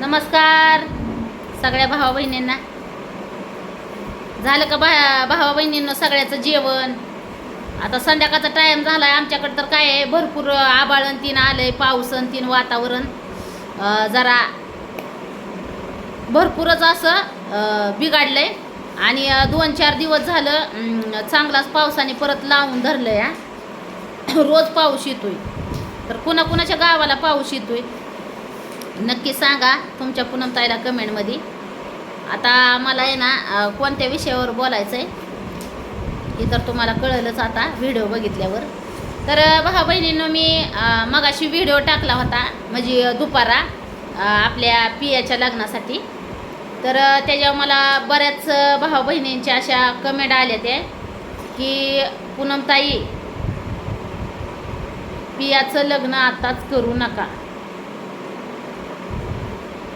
नमस्कार सगळ्या भावा बहिणींना. झालं का भा भावा बहिणींना सगळ्याचं जेवण? आता संध्याकाळचा टाईम झाला आहे आमच्याकडं तर काय आहे भरपूर आबाळन तीन आलं आहे पाऊसन तीन वातावरण. जरा भरपूरच असं बिघाडलं आहे आणि दोन चार दिवस झालं चांगलाच पावसाने परत लावून धरलं आहे रोज पाऊस येतोय. तर कुणाकुणाच्या गावाला पाऊस येतोय? नक्की सांगा तुमच्या पूनमताईला कमेंटमध्ये. आता मला आहे ना कोणत्या विषयावर बोलायचं आहे हे तर तुम्हाला कळलंच आता व्हिडिओ बघितल्यावर. तर भावा बहिणींनो मी मगाशी व्हिडिओ टाकला होता म्हणजे दुपारा आपल्या पियाच्या लग्नासाठी. तर त्याच्यावर मला बऱ्याच भाऊ भावा बहिणींच्या अशा कमेंट आल्या त्या की पूनमताई पियाचं लग्न आत्ताच करू नका.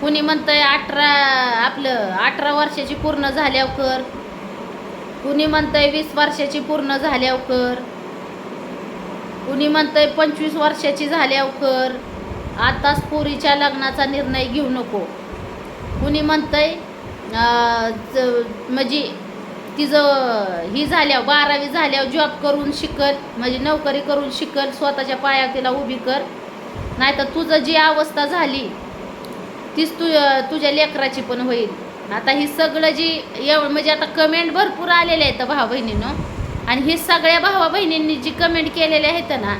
कुणी म्हणतंय अठरा आपलं अठरा वर्षाची पूर्ण झाल्यावर कर. कुणी म्हणतंय वीस वर्षाची पूर्ण झाल्यावर कर. कुणी म्हणतंय पंचवीस वर्षाची झाल्यावर कर. आताच पोरीच्या लग्नाचा निर्णय घेऊ नको. कुणी म्हणतंय म्हणजे तिचं ही झाल्यावर बारावी झाल्यावर जॉब करून शिकल म्हणजे नोकरी करून शिकल स्वतःच्या पाया तिला उभी कर. नाहीतर तुझं जी अवस्था झाली तीच तु तुझ्या लेकराची पण होईल. आता ही सगळं जी एव म्हणजे आता कमेंट भरपूर आलेले आहेत भावा बहिणीनं आणि हे सगळ्या भावा बहिणींनी जी कमेंट केलेल्या आहेत ना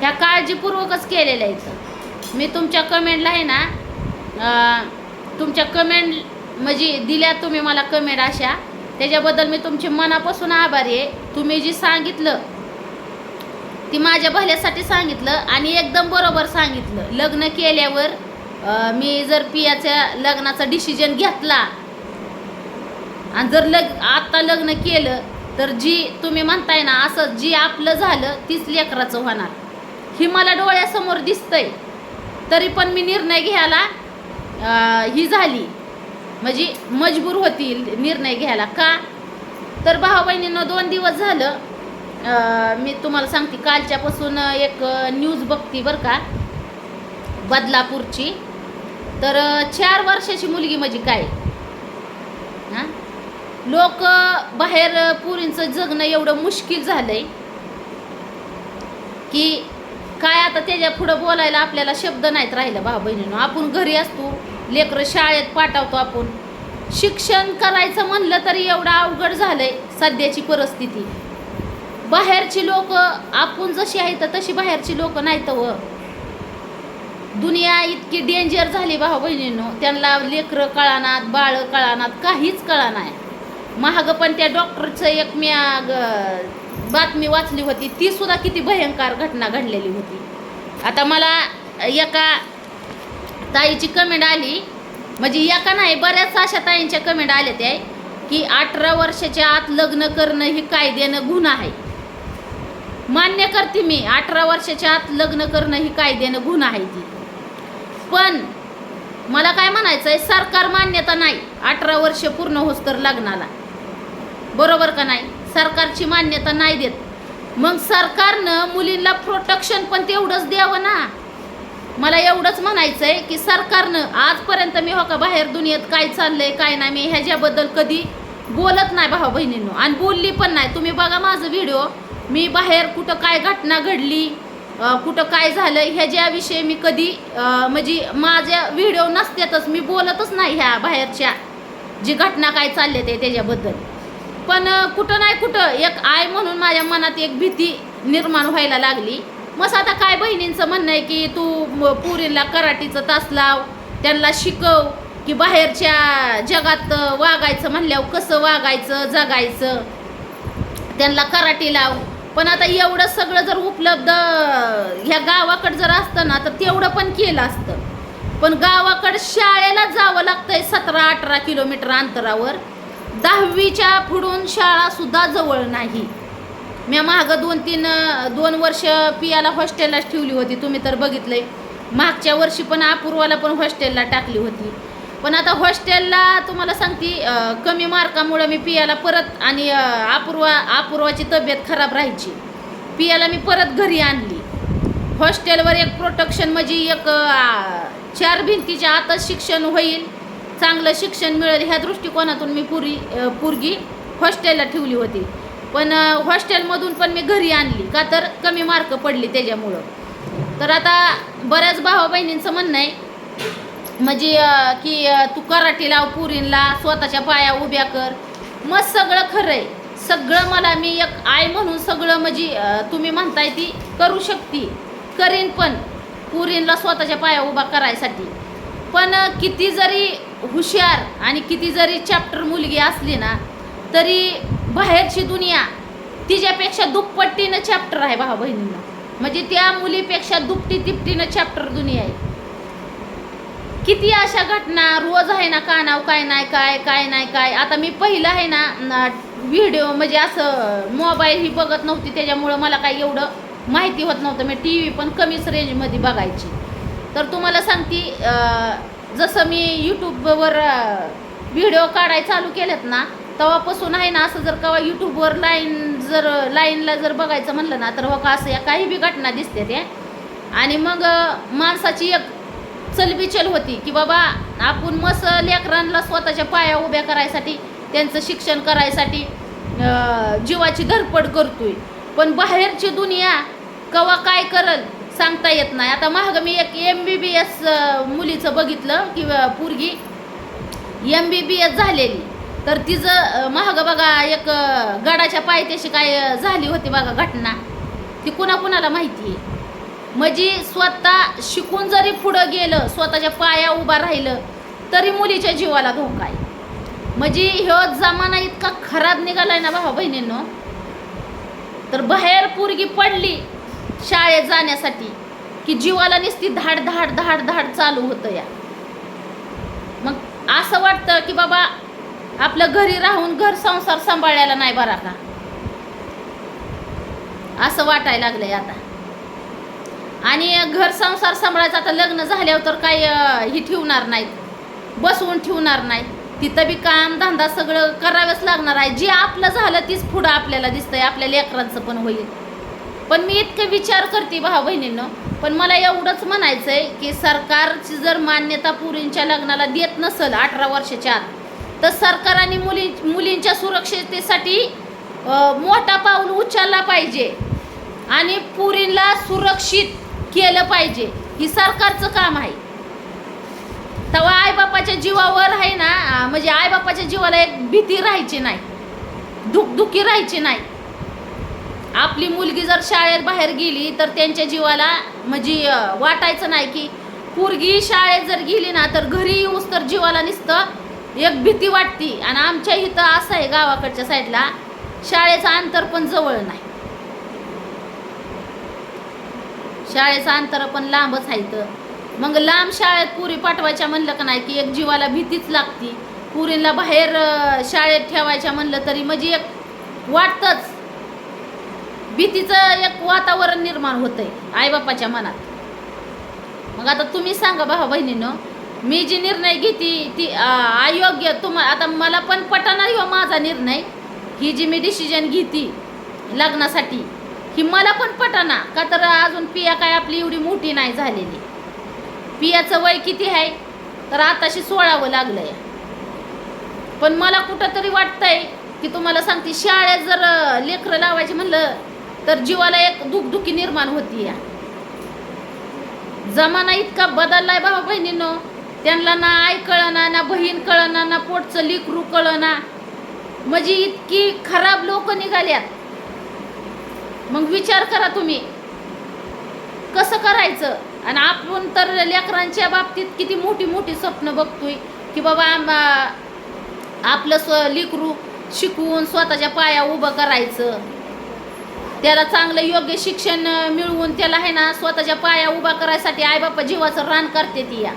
ह्या काळजीपूर्वकच केलेल्या आहेत. मी तुमच्या कमेंटला आहे ना तुमच्या कमेंट म्हणजे दिल्या तुम्ही मला कमेंट अशा. त्याच्याबद्दल मी तुमची मनापासून आभारी आहे. तुम्ही जी सांगितलं ती माझ्या भल्यासाठी सांगितलं आणि एकदम बरोबर सांगितलं. लग्न केल्यावर मी जर पियाच्या लग्नाचा डिसिजन घेतला आणि जर लग आत्ता लग्न केलं तर जी तुम्ही म्हणताय ना असं जी आपलं झालं तीच लेकराचं होणार. ही मला डोळ्यासमोर दिसतंय. तरी पण मी निर्णय घ्यायला ही झाली. म्हणजे मजबूर होतील निर्णय घ्यायला. का? तर भाऊ बहिणीनं दोन दिवस झालं. मी तुम्हाला सांगते कालच्यापासून एक न्यूज बघती बरं का बदलापूरची. तर चार वर्षाची मुलगी म्हणजे काय? हां? लोक बाहेर पुरींचं जगणं एवढं मुश्किल झालंय की काय आता त्याच्या पुढं बोलायला आपल्याला शब्द नाहीत राहिलं भाऊ बहिणीनं. आपण घरी असतो लेकरं शाळेत पाठवतो आपण. शिक्षण करायचं म्हणलं तरी एवढं अवघड झालंय सध्याची परिस्थिती. बाहेरची लोक आपण जशी आहेत तशी बाहेरची लोक नाहीत व. दुनिया इतकी डेंजर झाली भाऊ बहिणींनो. त्यांना लेकरं कळानात बाळ कळानात काहीच कळा नाही महाग पण त्या डॉक्टरचं एक मी बातमी वाचली होती. ती सुद्धा किती भयंकर घटना घडलेली होती. आता मला एका ताईची कमेंट आली. म्हणजे एका नाही बऱ्याच अशा ताईंच्या कमेंट आल्या त्या. की अठरा वर्षाच्या आत लग्न करणं ही कायद्यानं गुन्हा आहे. मान्य करते मी अठरा वर्षाच्या आत लग्न करणं ही कायद्यानं गुन्हा आहे ती. पण मला काय म्हणायचं आहे सरकार मान्यता नाही अठरा वर्ष पूर्ण होस तर लग्नाला. बरोबर का नाही? सरकारची मान्यता नाही देत. मग सरकारनं मुलींना प्रोटेक्शन पण तेवढंच द्यावं ना. मला एवढंच म्हणायचं आहे की सरकारनं आजपर्यंत मी हो का बाहेर दुनियेत काय चाललंय काय नाही मी ह्याच्याबद्दल कधी बोलत नाही भावा बहिणींनो. आणि बोलली पण नाही. तुम्ही बघा माझं व्हिडिओ मी बाहेर कुठं काय घटना घडली कुठं काय झालं ह्याच्याविषयी मी कधी म्हणजे माझ्या व्हिडिओ नसत्यातच मी बोलतच नाही ह्या बाहेरच्या जी घटना काय चालले ते त्याच्याबद्दल. पण कुठं नाही कुठं एक आय म्हणून माझ्या मनात एक भीती निर्माण व्हायला लागली. मग आता काय बहिणींचं म्हणणं आहे की तू पुरीला कराटीचं तास लाव त्यांना शिकव की बाहेरच्या जगात वागायचं म्हणल्यावर कसं वागायचं जगायचं? त्यांना कराटी लाव. पण आता एवढं सगळं जर उपलब्ध ह्या गावाकडं जर असतं ना तर तेवढं पण केलं असतं. पण गावाकडं शाळेला जावं लागतंय सतरा अठरा किलोमीटर अंतरावर. दहावीच्या पुढून शाळासुद्धा जवळ नाही. मी मागं दोन तीन दोन वर्ष पियाला हॉस्टेललाच ठेवली होती तुम्ही तर बघितलंय. मागच्या वर्षी पण अपूर्वाला पण हॉस्टेलला टाकली होती. पण आता हॉस्टेलला तुम्हाला सांगते कमी मार्कामुळं मी पियाला परत आणि अपूर्वा अपूर्वाची तब्येत खराब राहायची. पियाला मी परत घरी आणली. हॉस्टेलवर एक प्रोटेक्शन म्हणजे एक चार भिंतीच्या आतच शिक्षण होईल चांगलं शिक्षण मिळेल ह्या दृष्टिकोनातून मी पुरी पुरगी पोरगी हॉस्टेलला ठेवली होती. पण हॉस्टेलमधून पण मी घरी आणली का तर कमी मार्क पडली त्याच्यामुळं. तर आता बऱ्याच भावा बहिणींचं म्हणणं आहे म्हणजे की तू कराटे लाव पुरींला स्वतःच्या पाया उभ्या कर. मग सगळं खरं आहे. सगळं मला मी एक आय म्हणून सगळं म्हणजे तुम्ही म्हणताय ती करू शकते. करीन पण पुरींला स्वतःच्या पाया उभा करायसाठी. पण किती जरी हुशार आणि किती जरी चॅप्टर मुलगी असली ना तरी बाहेरची दुनिया तिच्यापेक्षा दुप्पटीनं चॅप्टर आहे भावा बहिणींना. म्हणजे त्या मुलीपेक्षा दुपटी तिपटीनं चॅप्टर दुनिया आहे. किती अशा घटना रोज आहे ना कानाव काय नाही काय काय नाही काय. आता मी पहिलं आहे ना व्हिडिओ म्हणजे असं मोबाईल ही बघत नव्हती त्याच्यामुळं मला काही एवढं माहिती होत नव्हतं. मी टी व्ही पण कमीच रेंजमध्ये बघायची. तर तुम्हाला सांगते जसं मी यूट्यूबवर व्हिडिओ काढाय चालू केलेत ना तेव्हापासून आहे ना असं जर का यूट्यूबवर लाईन जर लाईनला जर बघायचं म्हणलं ना तर हो का असं या काही बी घटना दिसते ते आणि मग माणसाची एक चलबिचल होती की बाबा आपण मस्त लेकरांना स्वतःच्या पाया उभ्या करायसाठी त्यांचं शिक्षण करायसाठी जीवाची धडपड करतोय. पण बाहेरची दुनिया कवा काय करल सांगता येत नाही. आता महाग मी एक एम बी बी एस मुलीचं बघितलं की पोरगी एम बी बी एस झालेली. तर तिचं महाग बघा एक गडाच्या पायथ्याशी काय झाली होती बघा घटना. ती कुणाकुणाला माहिती आहे? म्हणजे स्वतः शिकून जरी पुढं गेलं स्वतःच्या पाया उभा राहिलं तरी मुलीच्या जीवाला धोका आहे. म्हणजे ह्यो जमाना इतका खराब निघालाय ना भावा बहिणींनो. तर बाहेर पोरगी पडली शाळेत जाण्यासाठी की जीवाला नुसती धाड धाड धाड धाड चालू होतं या. मग असं वाटतं की बाबा आपलं घरी राहून घर संसार सांभाळायला नाही बरा का? असं वाटायला लागलंय आता. आणि घर संसार सांभाळायचं आता लग्न झाल्यावर तर काही ही ठेवणार नाहीत. बसवून ठेवणार नाही तिथं बी काम धंदा सगळं करावंच लागणार आहे. जे आपलं झालं तीच पुढं आपल्याला दिसतंय. आपल्या लेकरांचं पण होईल. पण मी इतकं विचार करते भाऊ बहिणींनो पण मला एवढंच म्हणायचं आहे की सरकारची जर मान्यता पुरींच्या लग्नाला देत नसेल अठरा वर्षाच्या आत तर सरकारने मुली मुलींच्या सुरक्षिततेसाठी मोठा पाऊल उचलला पाहिजे. आणि पुरींला सुरक्षित केलं पाहिजे. ही सरकारचं काम आहे. तेव्हा आईबापाच्या जीवावर आहे ना म्हणजे आईबापाच्या जीवाला एक भीती राहायची नाही. दुखदुखी राहायची नाही. आपली मुलगी जर शाळेत बाहेर गेली तर त्यांच्या जीवाला म्हणजे वाटायचं नाही की पोरगी शाळेत जर गेली ना तर घरी येऊस तर जीवाला नुसतं एक भीती वाटती. आणि आमच्या इथं असं आहे गावाकडच्या साईडला शाळेचं अंतर पण जवळ नाही. शाळेचं अंतर पण लांबच आहे तर मग लांब शाळेत पुरी पाठवायच्या म्हणलं का नाही की एक जीवाला भीतीच लागती. पुरीला बाहेर शाळेत ठेवायच्या म्हणलं तरी म्हणजे एक वाटतंच. भीतीचं एक वातावरण निर्माण होतंय आईबापाच्या मनात. मग आता तुम्ही सांगा भावा बहिणीनं मी जी निर्णय घेते ती अयोग्य तुम आता मला पण पटाना हो माझा निर्णय. ही जी मी डिसिजन घेते लग्नासाठी की मला पण पटाना का तर अजून पिया काय आपली एवढी मोठी नाही झालेली. पियाचं वय किती आहे? तर आताशी सोळावं लागलंय. पण मला कुठंतरी वाटतंय की तुम्हाला सांगते शाळेत जर लेकरं लावायची म्हणलं तर जीवाला एक दुखदुखी निर्माण होती या जमाना इतका बदललाय बाबा बहिणींनो. त्यांना ना आई कळना ना बहीण कळना ना पोटचं लिकरू कळना. म्हणजे इतकी खराब लोक निघाल्यात. मग विचार करा तुम्ही. कसं करायचं? आणि आपण तर लेकरांच्या बाबतीत किती मोठी मोठी स्वप्न बघतोय की बाबा आपलं स्व लिकरू शिकवून स्वतःच्या पाया उभं करायचं. त्याला चांगलं योग्य शिक्षण मिळवून त्याला आहे ना स्वतःच्या पाया उभा करायसाठी आईबापा जीवाचं रान करते ती या.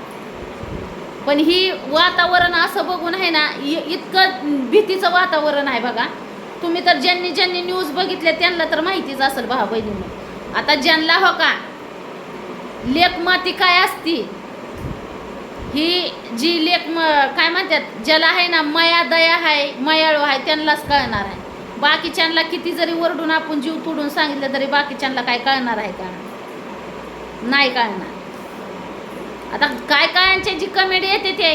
पण ही वातावरण असं बघून आहे ना इ- इतकं भीतीचं वातावरण आहे बघा. तुम्ही तर ज्यांनी ज्यांनी न्यूज बघितले त्यांना तर माहितीच असेल भावा बहिणीनं. आता ज्यांना हो का लेख माती काय असती? ही जी लेख म काय म्हणतात ज्याला आहे ना मया दया आहे मयाळू आहे त्यांनाच कळणार आहे. बाकीच्यांना किती जरी वरडून आपण जीव तोडून सांगितलं तरी बाकीच्यांना काय कळणार आहे का? नाही कळणार. आता काय कायांच्या जी कमेंट येते ते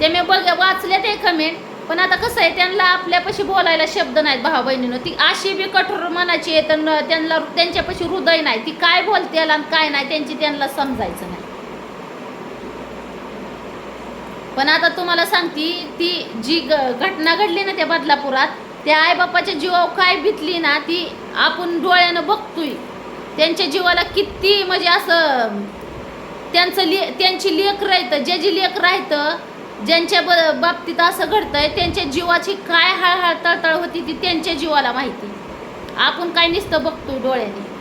ते मी बघ वाचले ते कमेंट पण आता कसं आहे त्यांना आपल्यापाशी बोलायला शब्द नाहीत भावा बहिणीनं. ती अशी बी कठोर मनाची आहे तर त्यांना त्यांच्यापाशी हृदय नाही. ती काय बोलते आणि काय नाही त्यांची त्यांना समजायचं नाही. पण आता तुम्हाला सांगती ती जी घटना घडली ना त्या बदलापुरात त्या आईबापाच्या जीवावर काय भितली ना ती आपण डोळ्यानं बघतोय. त्यांच्या जीवाला किती म्हणजे असं त्यांचं ले त्यांची लेख राहतं जे जी लेख राहतं ज्यांच्या ब बाबतीत असं घडतंय त्यांच्या जीवाची काय हळहळ तळतळ होती ती त्यांच्या जीवाला माहिती. आपण काय नुसतं बघतो डोळ्याने.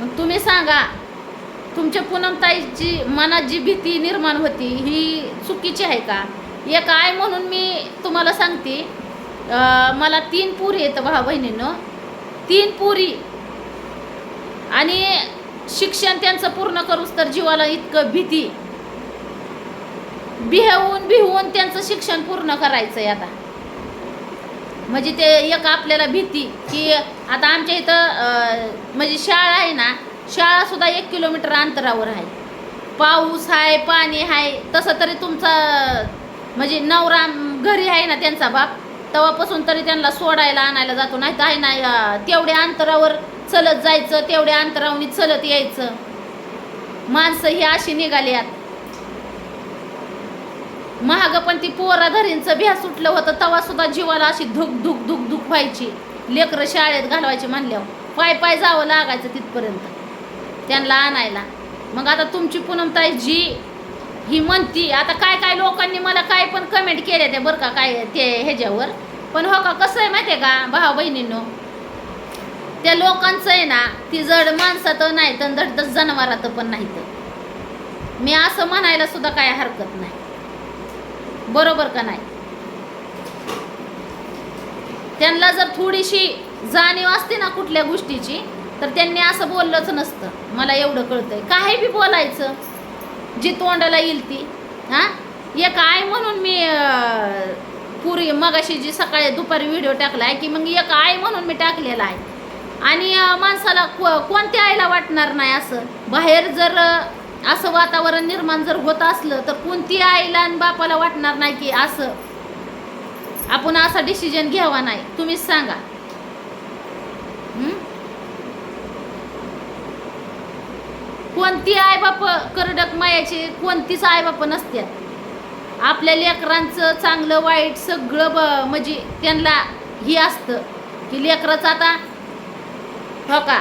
मग तुम्ही सांगा तुमच्या पूनमताईची मनात जी भीती निर्माण होती ही चुकीची आहे का? एक आय म्हणून मी तुम्हाला सांगते मला तीन पुरी येतं भाऊ बहिणीनं. तीन पुरी. आणि शिक्षण त्यांचं पूर्ण करूस तर जीवाला इतकं भीती. बिहवून बिहवून त्यांचं शिक्षण पूर्ण करायचं आहे आता. म्हणजे ते एक आपल्याला भीती की आता आमच्या इथं म्हणजे शाळा आहे ना शाळासुद्धा एक किलोमीटर अंतरावर आहे. पाऊस आहे पाणी आहे तसं तरी तुमचा म्हणजे नवरा घरी आहे ना त्यांचा बाप तेव्हापासून तरी त्यांना सोडायला आणायला जातो नाही तर आहे ना तेवढ्या अंतरावर चलत जायचं तेवढ्या अंतरावनी चलत यायचं. माणसं ही अशी निघाली आहेत महाग पण ती पोरा धरींचं भ्या सुटलं होतं तवा सुद्धा जीवाला अशी धुक धुक धुक धुक व्हायची. लेकरं शाळेत घालवायची म्हणल्यावर. पाय पाय जावं लागायचं तिथपर्यंत. त्यांना आणायला. मग आता तुमची पूनमताई जी ही म्हणती आता काय काय लोकांनी मला काय पण कमेंट केल्या त्या बरं का काय ते ह्याच्यावर. पण हो का कसं आहे माहिती आहे का भावा बहिणींनो? त्या लोकांचं आहे ना ती जड माणसात नाही तर धड जनावरात पण नाही तर मी असं म्हणायला सुद्धा काय हरकत नाही. बरोबर का नाही? त्यांना जर थोडीशी जाणीव असते ना कुठल्या गोष्टीची तर त्यांनी असं बोललंच नसतं. मला एवढं कळतंय. काही बी बोलायचं जी तोंडाला येईल ती हां? एक आय म्हणून मी पुरी मगाशी जी सकाळी दुपारी व्हिडिओ टाकला आहे की मग एक आय म्हणून मी टाकलेला आहे. आणि माणसाला को कोणत्या आईला वाटणार नाही असं? बाहेर जर असं वातावरण निर्माण जर होत असलं तर कोणती आईला आणि बापाला वाटणार नाही की असं? आपण असा डिसिजन घ्यावा नाही. तुम्हीच सांगा. कोणती कोणती आईबाप करडक मायाची कोणतीच आईबाप नसतात आपल्या लेकरांचं चांगलं वाईट सगळं ब म्हणजे त्यांना ही असतं. की लेकराचं आता हो का?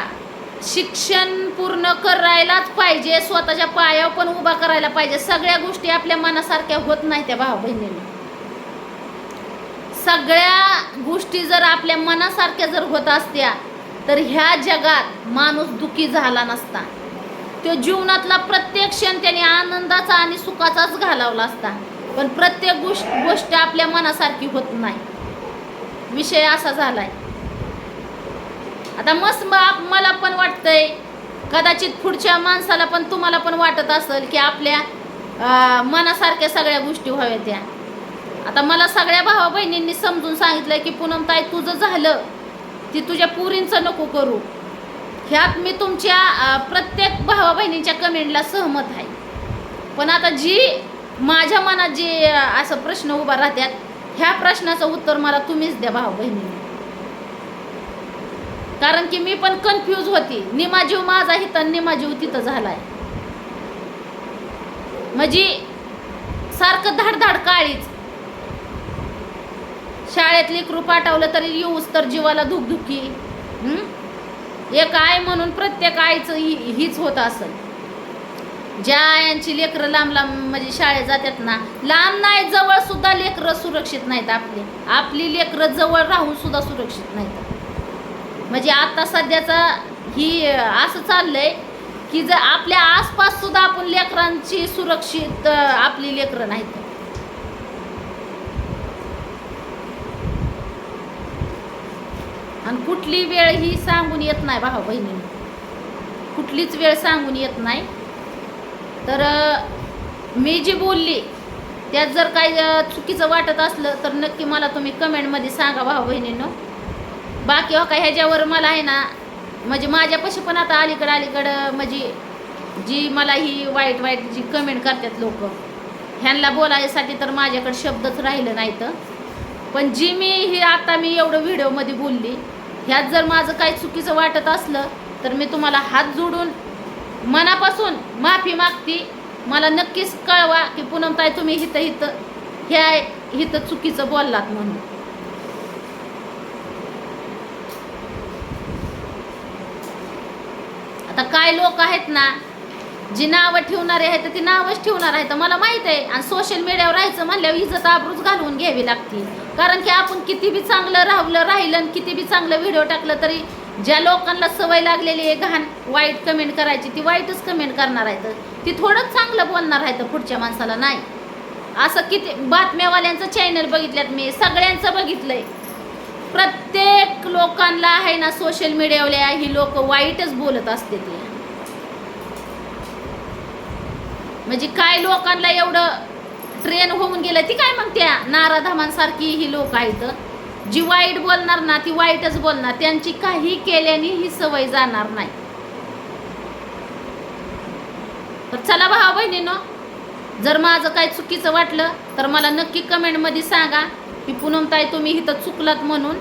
शिक्षण पूर्ण करायलाच पाहिजे स्वतःच्या पायावर पण उभा करायला पाहिजे. सगळ्या गोष्टी आपल्या मनासारख्या होत नाही त्या भाऊ बहिणीला. सगळ्या गोष्टी जर आपल्या मनासारख्या जर होत असत्या तर ह्या जगात माणूस दुखी झाला नसता. तो जीवनातला प्रत्येक क्षण त्याने आनंदाचा आणि सुखाचाच घालवला असता. पण प्रत्येक गोष्ट गोष्ट आपल्या मनासारखी होत नाही. विषय असा झालाय. आता मस्त मा- मला पण वाटतंय कदाचित पुढच्या माणसाला पण तुम्हाला पण वाटत असेल की आपल्या मनासारख्या सगळ्या गोष्टी व्हाव्या त्या. आता मला सगळ्या भावा बहिणींनी समजून सांगितलं की पूनम ताई तुझं झालं ती तुझ्या पुरींचं नको करू. ह्यात मी तुमच्या प्रत्येक भावा बहिणींच्या कमेंटला सहमत आहे. पण आता जी माझ्या मनात जे असं प्रश्न उभा राहतात ह्या प्रश्नाचं उत्तर मला तुम्हीच द्या भावा बहिणींनी. कारण की मी पण कन्फ्यूज होती. निमा जीव माझा हिथं निमा जीव तिथं झालाय. म्हणजे सारखं धाडधाड काळीच. शाळेत लेकरू पाठवलं तरी येऊस तर जीवाला धुकधुकी. एक आई म्हणून प्रत्येक आईचं ही हीच होत असेल. ज्या आयांची लेकरं लांब लांब म्हणजे शाळेत जातात ना लांब नाही जवळ सुद्धा लेकरं सुरक्षित नाहीत आपली. आपली लेकरं जवळ राहून सुद्धा सुरक्षित नाहीत. म्हणजे आता सध्याचा ही असं चाललंय की जर आपल्या आसपास सुद्धा आपण लेकरांची सुरक्षित आपली लेकरं नाहीत. आणि कुठली वेळ ही सांगून येत नाही भाऊ बहिणी कुठलीच वेळ सांगून येत नाही. तर मी जी बोलली त्यात जर काही चुकीचं वाटत असलं तर नक्की मला तुम्ही कमेंटमध्ये सांगा भाऊ बहिणींनो. बाकी हो का ह्याच्यावर मला आहे ना म्हणजे माझ्यापाशी पण आता अलीकडं अलीकडं म्हणजे जी मला ही वाईट वाईट जी कमेंट करतात लोक ह्यांना बोलायसाठी तर माझ्याकडे शब्दच राहिलं नाही तर पण जी मी ही आता मी एवढं व्हिडिओमध्ये बोलली ह्यात जर माझं काही चुकीचं वाटत असलं तर मी तुम्हाला हात जोडून मनापासून माफी मागती. मला नक्कीच कळवा की पुनमताय तुम्ही हिथं हिथं ह्या हिथं चुकीचं बोललात म्हणून. आता काय लोक आहेत ना जी नावं ठेवणारे आहेत ती नावच ठेवणार आहेत. मला माहीत आहे आणि सोशल मीडियावर राहायचं म्हणल्यावर इज्जत आबरूच घालवून घ्यावी लागते कारण की आपण किती बी चांगलं राहलं राहिलं आणि किती बी चांगलं व्हिडिओ टाकलं तरी ज्या लोकांना सवय लागलेली आहे घाण वाईट कमेंट करायची ती वाईटच कमेंट करणार आहेत. ती थोडंच चांगलं बोलणार आहे तर पुढच्या माणसाला नाही. असं किती बातम्यावाल्यांचं चॅनल बघितल्यात मी सगळ्यांचं बघितलंय. प्रत्येक लोकांना आहे ना सोशल मीडियावल्या ही लोक वाईटच बोलत असते ते. म्हणजे काय लोकांना एवढं ट्रेन होऊन गेलं ती काय मग त्या नाराधामांसारखी ही लोक आहेत? जी वाईट बोलणार ना ती वाईटच बोलणार. त्यांची काही केल्याने ही सवय जाणार नाही. तर चला भावा बहिणीनो जर माझं काही चुकीचं वाटलं तर मला नक्की कमेंटमध्ये सांगा. की पूनमताई तुम्ही इथं चुकलात म्हणून.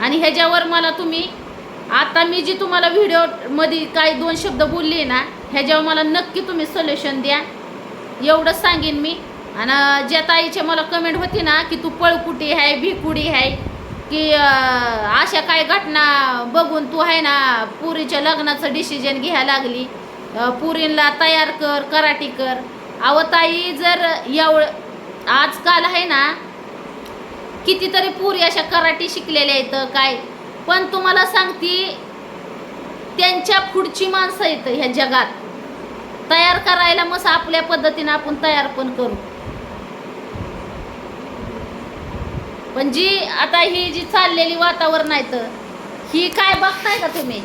आणि ह्याच्यावर मला तुम्ही आता मी जी तुम्हाला व्हिडिओमध्ये काही दोन शब्द बोलले ना ह्याच्यावर मला नक्की तुम्ही सोल्युशन द्या. एवढंच सांगेन मी. आणि ज्या ताईचे मला कमेंट होती ना की तू पळकुटी आहे भिकुडी आहे की अशा काय घटना बघून तू आहे ना पुरीच्या लग्नाचं डिसिजन घ्यायला लागली. पुरींला पुरीला तयार कर कराटी कर. अहो ताई जर एवढं आजकाल आहे ना कितीतरी पुरी अशा कराटी शिकलेल्या आहेत काय? पण तुम्हाला सांगती त्यांच्या पुढची माणसं आहेत ह्या जगात. तयार करायला मग आपल्या पद्धतीनं आपण तयार पण करू. पण जी आता ही जी चाललेली वातावरण आहे तर ही काय बघताय का तुम्ही?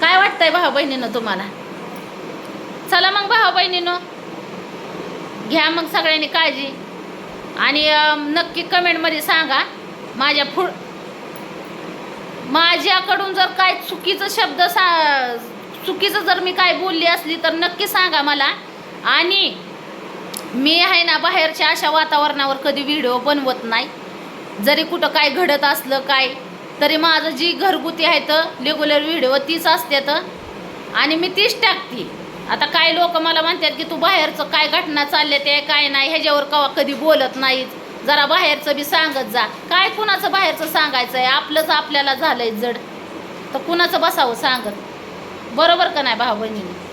काय वाटतंय भाऊ बहिणीनं तुम्हाला? चला मग भाऊ बहिणीनं. घ्या मग सगळ्यांनी काळजी. आणि नक्की कमेंटमध्ये सांगा माझ्या पुढ माझ्याकडून जर काय चुकीचं शब्द सा चुकीचं जर मी काय बोलली असली तर नक्की सांगा मला. आणि मी आहे ना बाहेरच्या अशा वातावरणावर कधी व्हिडिओ बनवत नाही. जरी कुठं काय घडत असलं काय तरी माझं जी घरगुती आहे तर रेग्युलर व्हिडिओ तीच असते तर आणि मी तीच टाकते. आता काय लोक मला म्हणतात की तू बाहेरचं काय घटना चालले ते काय नाही ह्याच्यावर कवा कधी बोलत नाहीत. जरा बाहेरचं बी सांगत जा. काय कुणाचं बाहेरचं सांगायचं आहे आपलंच आपल्याला झालंय जड. तर कुणाचं बसावं सांगत? बरोबर का नाही भाऊ बहिणीने?